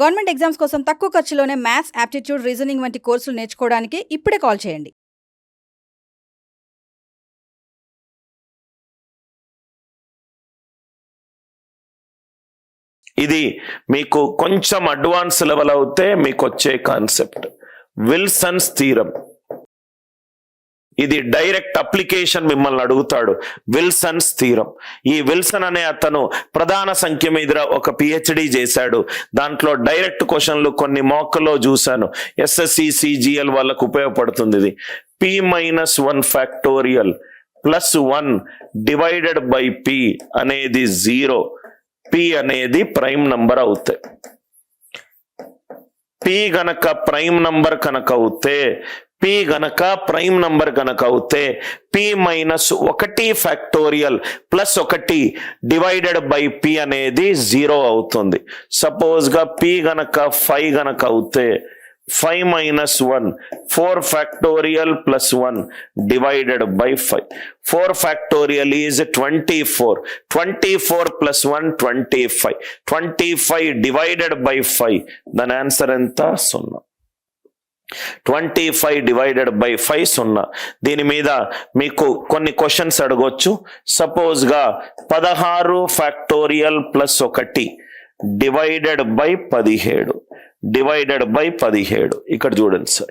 Government exams కోసం తక్కువ ఖర్చులోనే maths aptitude reasoning వంటి కోర్సులు నేర్చుకోవడానికి ఇప్పుడే కాల్ చేయండి. ఇది మీకు కొంచెం అడ్వాన్స్ లెవెల్ అవుతే మీకు వచ్చే కాన్సెప్ట్ విల్సన్స్ థీరం ఇది డైరెక్ట్ అప్లికేషన్ మిమ్మల్ని అడుగుతాడు. విల్సన్స్ థీరం ఈ విల్సన్ అనే అతను ప్రధాన సంఖ్య మీద ఒక పిహెచ్డి చేశాడు. దాంట్లో డైరెక్ట్ క్వశ్చన్లు కొన్ని మోక్కలో చూశాను. ఎస్ఎస్సి సిజిఎల్ వాళ్ళకు ఉపయోగపడుతుంది ఇది. P minus one factorial plus one divided by P అనేది జీరో పి అనేది ప్రైమ్ నంబర్ అవుతాయి పి గనక ప్రైమ్ నంబర్ కనుక అవుతే పి గనక ప్రైమ్ నంబర్ గనక అవుతే పి మైనస్ ఒకటి ఫ్యాక్టోరియల్ ప్లస్ ఒకటి డివైడెడ్ బై పి అనేది జీరో అవుతుంది. సపోజ్గా పి గనక ఫైవ్ గనక అవుతే five minus one four factorial plus one divided by five four factorial is twenty four twenty four plus one twenty five twenty five divided by five దాని answer ఎంత? సున్నా. Twenty five divided by five సున్నా. దీని మీద మీకు కొన్ని questions అడగొచ్చు. సపోజ్గా పదహారు ఫ్యాక్టోరియల్ ప్లస్ ఒకటి డివైడెడ్ బై పదిహేడు. డివైడెడ్ బై పదిహేడు. ఇక్కడ చూడండి సార్.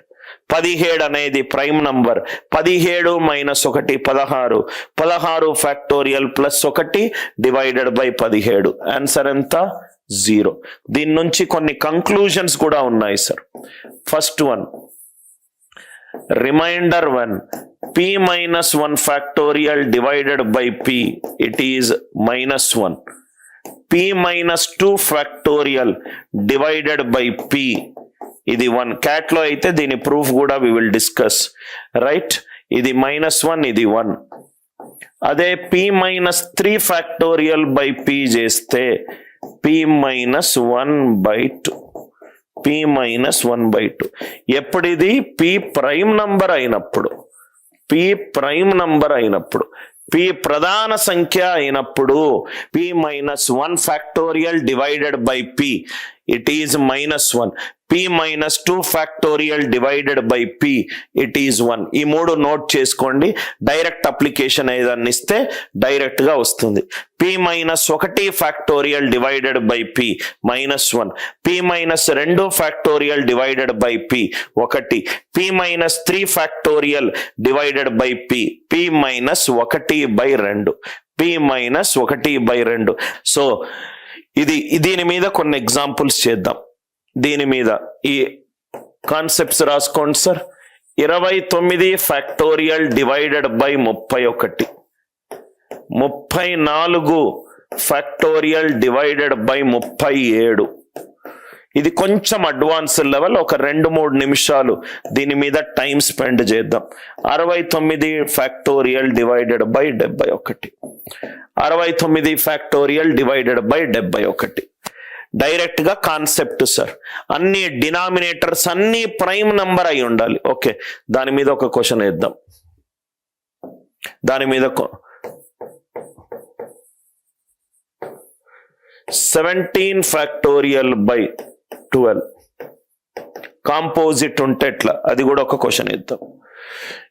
పదిహేడు అనేది ప్రైమ్ నంబర్ పదిహేడు మైనస్ ఒకటి పదహారు. పదహారు ఫ్యాక్టోరియల్ ప్లస్ ఒకటి డివైడెడ్ బై పదిహేడు. ఆన్సర్ ఎంత? జీరో దీని నుంచి కొన్ని కంక్లూజన్స్ కూడా ఉన్నాయి sir first one remainder one P minus one factorial divided by P it is minus one P minus two factorial divided by P ఇది వన్ క్యాట్లో అయితే దీని ప్రూఫ్ కూడా వి విల్ డిస్కస్ రైట్ ఇది మైనస్ వన్ ఇది one అదే P minus three factorial by P చేస్తే P minus one by two P minus one by two ఎప్పుడిది? P prime number అయినప్పుడు. పి ప్రైమ్ నంబర్ అయినప్పుడు. పి ప్రధాన సంఖ్య అయినప్పుడు. P minus one factorial divided by P it is minus one P minus two factorial divided by P it is one ఈ మూడు note చేసుకోండి. Direct application ఏదన్నా ఇస్తే డైరెక్ట్గా వస్తుంది. పి మైనస్ ఒకటి factorial divided by P minus one P minus రెండు factorial divided by P ఒకటి. P minus three factorial divided by P P minus ఒకటి బై రెండు. పి మైనస్ ఒకటి బై రెండు. సో ఇది దీని మీద కొన్ని ఎగ్జాంపుల్స్ చేద్దాం. దీని మీద ఈ కాన్సెప్ట్స్ రాసుకోండి సార్ ఇరవై తొమ్మిది ఫ్యాక్టోరియల్ డివైడెడ్ బై ముప్పై ఒకటి. ముప్పై నాలుగు ఫ్యాక్టోరియల్ డివైడెడ్ బై ముప్పై ఏడు. ఇది కొంచెం అడ్వాన్స్ లెవెల్ ఒక రెండు మూడు నిమిషాలు దీని మీద టైం స్పెండ్ చేద్దాం. అరవై తొమ్మిది ఫ్యాక్టోరియల్ డివైడెడ్ బై డెబ్బై ఒకటి. అరవై తొమ్మిది ఫ్యాక్టోరియల్ డివైడెడ్ బై డెబ్బై ఒకటి. డైరెక్ట్గా కాన్సెప్ట్ సార్ అన్ని డినామినేటర్స్ అన్ని ప్రైమ్ నంబర్ అయి ఉండాలి. ఓకే దాని మీద ఒక క్వశ్చన్ వేద్దాం. దాని మీద seventeen factorial by twelve composite ఉంటే ఎట్లా? అది కూడా ఒక క్వశ్చన్ ఇద్దాం.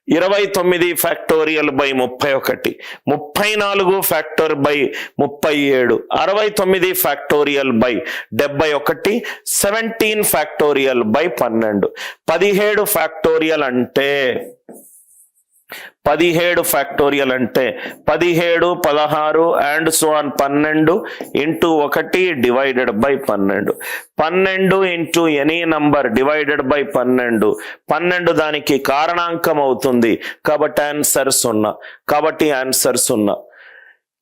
ఇరవై తొమ్మిది ఫ్యాక్టోరియల్ బై ముప్పై ఒకటి. ముప్పై నాలుగు ఫ్యాక్టోర్ బై ముప్పై ఏడు. అరవై తొమ్మిది ఫ్యాక్టోరియల్ బై డెబ్బై ఒకటి. సెవెంటీన్ ఫ్యాక్టోరియల్ బై పన్నెండు. పదిహేడు ఫ్యాక్టోరియల్ అంటే పదిహేడు ఫ్యాక్టోరియల్ అంటే పదిహేడు పదహారు అండ్ సో ఆన్ పన్నెండు ఇంటూ ఒకటి డివైడెడ్ బై పన్నెండు. పన్నెండు into any number divided by పన్నెండు. పన్నెండు దానికి కారణాంకం అవుతుంది. కాబట్టి ఆన్సర్ సున్నా. కాబట్టి ఆన్సర్ సున్నా.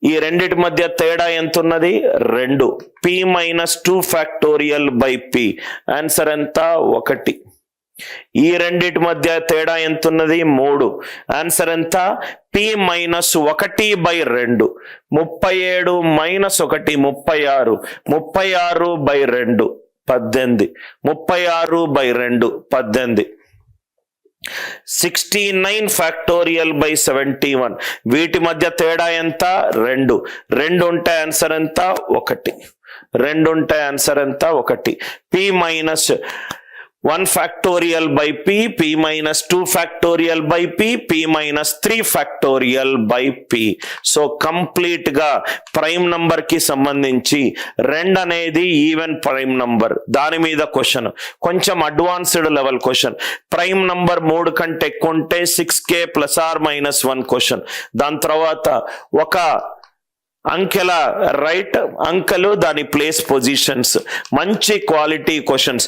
ఈ రెండిటి మధ్య తేడా ఎంత ఉన్నది రెండు. P minus two factorial by P answer ఎంత? ఒకటి. ఈ రెండిటి మధ్య తేడా ఎంత ఉన్నది మూడు. ఆన్సర్ ఎంత? పి మైనస్ ఒకటి బై రెండు. ముప్పై ఏడు మైనస్ ఒకటి ముప్పై ఆరు. ముప్పై ఆరు బై రెండు పద్దెనిమిది. ముప్పై ఆరు బై రెండు పద్దెనిమిది. Sixty nine factorial by seventy one. వీటి మధ్య తేడా ఎంత? రెండు. రెండు ఉంటే ఆన్సర్ ఎంత? ఒకటి. రెండు ఉంటే ఆన్సర్ ఎంత? ఒకటి. P minus one factorial by P P minus two factorial by P P minus three factorial by P so కంప్లీట్గా ప్రైమ్ నంబర్కి సంబంధించి రెండు అనేది ఈవెన్ ప్రైమ్ నంబర్ దాని మీద క్వశ్చన్ కొంచెం advanced level question prime number మూడు కంటే ఎక్కువ ఉంటే six K plus R minus one question దాని తర్వాత ఒక అంకెల రైట్ అంకెలు దాని ప్లేస్ పొజిషన్స్ మంచి క్వాలిటీ క్వశ్చన్స్